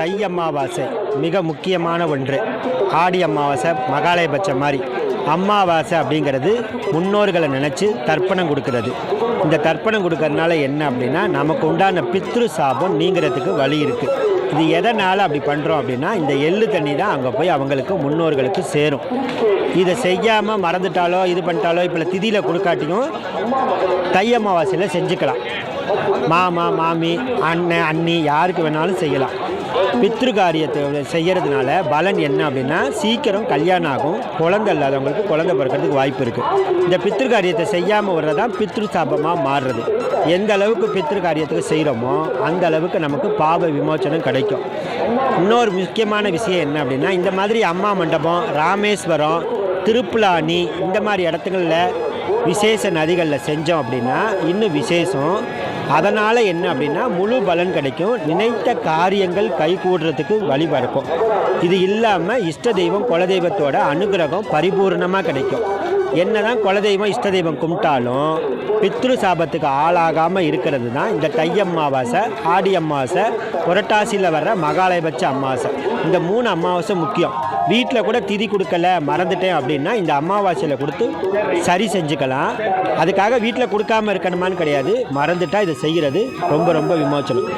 தை அமாவாசை மிக முக்கியமான ஒன்று. ஆடி அமாவாசை மகாலயபட்சம் மாதிரி. அம்மாவாசை அப்படிங்கிறது முன்னோர்களை நினச்சி தர்ப்பணம் கொடுக்கறது. இந்த தர்ப்பணம் கொடுக்கறதுனால என்ன அப்படின்னா நமக்கு உண்டான பித்ரு சாபம் நீங்கிறதுக்கு வழி இருக்குது இது எதனால் அப்படி பண்ணுறோம் அப்படின்னா இந்த எள்ளு தண்ணி தான் அங்கே போய் அவங்களுக்கு முன்னோர்களுக்கு சேரும். இதை செய்யாமல் மறந்துட்டாலோ இது பண்ணிட்டாலோ இப்போ திதியில் கொடுக்காட்டியும் தை அமாவாசையில் செஞ்சுக்கலாம். மாமா மாமி அண்ணன் அண்ணி யாருக்கு வேணாலும் செய்யலாம். பித்ரு காரியத்தை செய்கிறதுனால பலன் என்ன அப்படின்னா சீக்கிரம் கல்யாணம் ஆகும் குழந்தை இல்லாதவங்களுக்கு குழந்தை பிறக்கிறதுக்கு வாய்ப்பு இருக்குது இந்த பித்ரு காரியத்தை செய்யாமல் வர்றதான் பித்ரு சாபமாக மாறுறது. எந்த அளவுக்கு பித்ரு காரியத்துக்கு செய்கிறோமோ அந்த அளவுக்கு நமக்கு பாவ விமோச்சனம் கிடைக்கும். இன்னொரு முக்கியமான விஷயம் என்ன அப்படின்னா இந்த மாதிரி அம்மா மண்டபம் ராமேஸ்வரம் திருப்புலானி இந்த மாதிரி இடத்துங்களில் விசேஷ நதிகளில் செஞ்சோம் அப்படின்னா இன்னும் விசேஷம் அதனால் என்ன அப்படின்னா முழு பலன் கிடைக்கும். நினைத்த காரியங்கள் கை கூடுறதுக்கு வழிபடுக்கும் இது இல்லாமல் இஷ்ட தெய்வம் குலதெய்வத்தோட அனுகிரகம் பரிபூர்ணமாக கிடைக்கும். என்னதான் குலதெய்வம் இஷ்ட தெய்வம் கும்பிட்டாலும் பித்ரு சாபத்துக்கு ஆளாகாமல் இருக்கிறது தான் இந்த தை அமாவாசை ஆடி அமாவாசை புரட்டாசியில் வர்ற மகாலயபட்ச அமாவாசை இந்த மூணு அமாவாசை முக்கியம். வீட்டில் கூட திதி கொடுக்கல மறந்துட்டேன் அப்படின்னா இந்த அமாவாசையில் கொடுத்து சரி செஞ்சுக்கலாம். அதுக்காக வீட்டில் கொடுக்காம இருக்கணுமான்னு கிடையாது. மறந்துட்டால் இதை செய்கிறது ரொம்ப ரொம்ப விமோச்சனம்